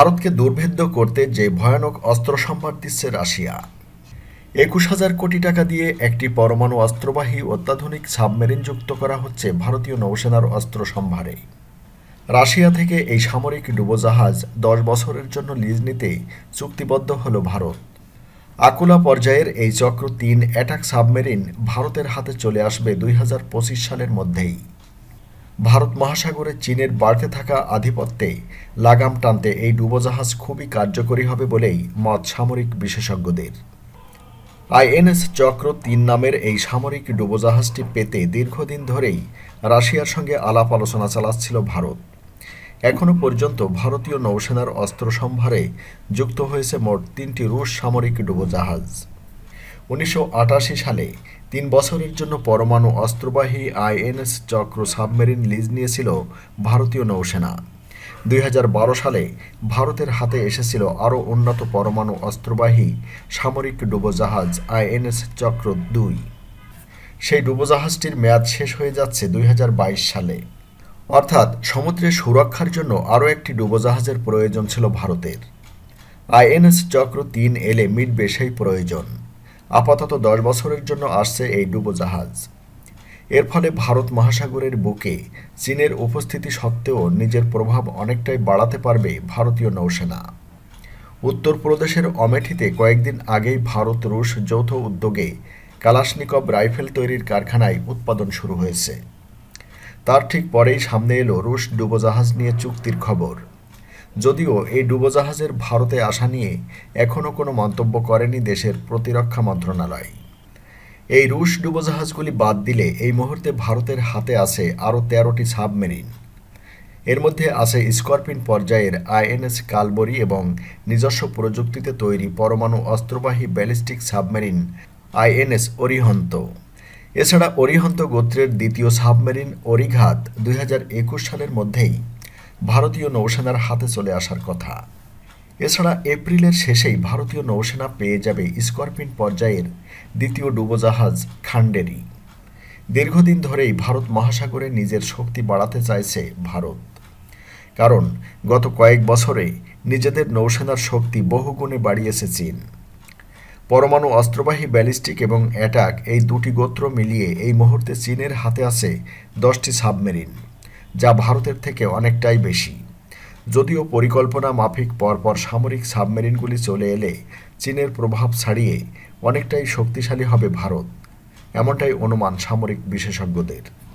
ভারতকে দুর্ভেদ্য করতে যে ভয়ানক অস্ত্র সম্ভার দিচ্ছে রাশিয়া। একুশ হাজার কোটি টাকা দিয়ে একটি পরমাণু অস্ত্রবাহী অত্যাধুনিক সাবমেরিন যুক্ত করা হচ্ছে ভারতীয় নৌসেনার অস্ত্র সম্ভারে। রাশিয়া থেকে এই সামরিক ডুবোজাহাজ দশ বছরের জন্য লিজ নিতে চুক্তিবদ্ধ হল ভারত। আকুলা পর্যায়ের এই চক্র তিন অ্যাটাক সাবমেরিন ভারতের হাতে চলে আসবে দুই হাজার পঁচিশ সালের মধ্যেই। ভারত মহাসাগরে চীনের বাড়তে থাকা আধিপত্যে লাগাম টানতে এই ডুবোজাহাজ খুবই কার্যকরী হবে বলেই মত সামরিক বিশেষজ্ঞদের। আইএনএস চক্র তিন নামের এই সামরিক ডুবোজাহাজটি পেতে দীর্ঘদিন ধরেই রাশিয়ার সঙ্গে আলাপ আলোচনা চালাচ্ছিল ভারত। এখনও পর্যন্ত ভারতীয় নৌসেনার অস্ত্র সম্ভারে যুক্ত হয়েছে মোট তিনটি রুশ সামরিক ডুবোজাহাজ। উনিশশো আটাশি সালে তিন বছরের জন্য পরমাণু অস্ত্রবাহী আইএনএস চক্র সাবমেরিন লিজ নিয়েছিল ভারতীয় নৌসেনা। দুই হাজার বারো সালে ভারতের হাতে এসেছিল আরও উন্নত পরমাণু অস্ত্রবাহী সামরিক ডুবোজাহাজ আইএনএস চক্র দুই। সেই ডুবোজাহাজটির মেয়াদ শেষ হয়ে যাচ্ছে দুই হাজার বাইশ সালে। অর্থাৎ সমুদ্রের সুরক্ষার জন্য আরও একটি ডুবোজাহাজের প্রয়োজন ছিল ভারতের। আইএনএস চক্র তিন এলে মিটবে সেই প্রয়োজন। আপাতত দশ বছরের জন্য আসছে এই ডুবোজাহাজ। এর ফলে ভারত মহাসাগরের বুকে চীনের উপস্থিতি সত্ত্বেও নিজের প্রভাব অনেকটাই বাড়াতে পারবে ভারতীয় নৌসেনা। উত্তরপ্রদেশের অমেঠিতে কয়েকদিন আগেই ভারত রুশ যৌথ উদ্যোগে কালাশনিকব রাইফেল তৈরির কারখানায় উৎপাদন শুরু হয়েছে। তার ঠিক পরেই সামনে এলো রুশ ডুবোজাহাজ নিয়ে চুক্তির খবর। যদিও এই ডুবোজাহাজের ভারতে আসা নিয়ে এখনও কোনো মন্তব্য করেনি দেশের প্রতিরক্ষা মন্ত্রণালয়। এই রুশ ডুবোজাহাজগুলি বাদ দিলে এই মুহূর্তে ভারতের হাতে আছে আরও তেরোটি সাবমেরিন। এর মধ্যে আছে স্করপিন পর্যায়ের আইএনএস কালবরি এবং নিজস্ব প্রযুক্তিতে তৈরি পরমাণু অস্ত্রবাহী ব্যালিস্টিক সাবমেরিন আইএনএস অরিহন্ত। এছাড়া অরিহন্ত গোত্রের দ্বিতীয় সাবমেরিন অরিঘাত দুই হাজার একুশ সালের মধ্যেই ভারতীয় নৌসেনার হাতে চলে আসার কথা। এছাড়া এপ্রিলের শেষেই ভারতীয় নৌসেনা পেয়ে যাবে স্করপিন পর্যায়ের দ্বিতীয় ডুবোজাহাজ খান্ডেরি। দীর্ঘদিন ধরেই ভারত মহাসাগরে নিজের শক্তি বাড়াতে চাইছে ভারত। কারণ, গত কয়েক বছরে নিজেদের নৌসেনার শক্তি বহুগুণে বাড়িয়েছে চীন। পরমাণু অস্ত্রবাহী ব্যালিস্টিক এবং অ্যাটাক এই দুটি গোত্র মিলিয়ে এই মুহূর্তে চীনের হাতে আছে দশটি সাবমেরিন। যা ভারতের থেকে অনেকটাই বেশি। যদিও পরিকল্পনা মাফিক পরপর সামরিক সাবমেরিনগুলি চলে এলে চীনের প্রভাব ছাড়িয়ে অনেকটাই শক্তিশালী হবে ভারত, এমনটাই অনুমান সামরিক বিশেষজ্ঞদের।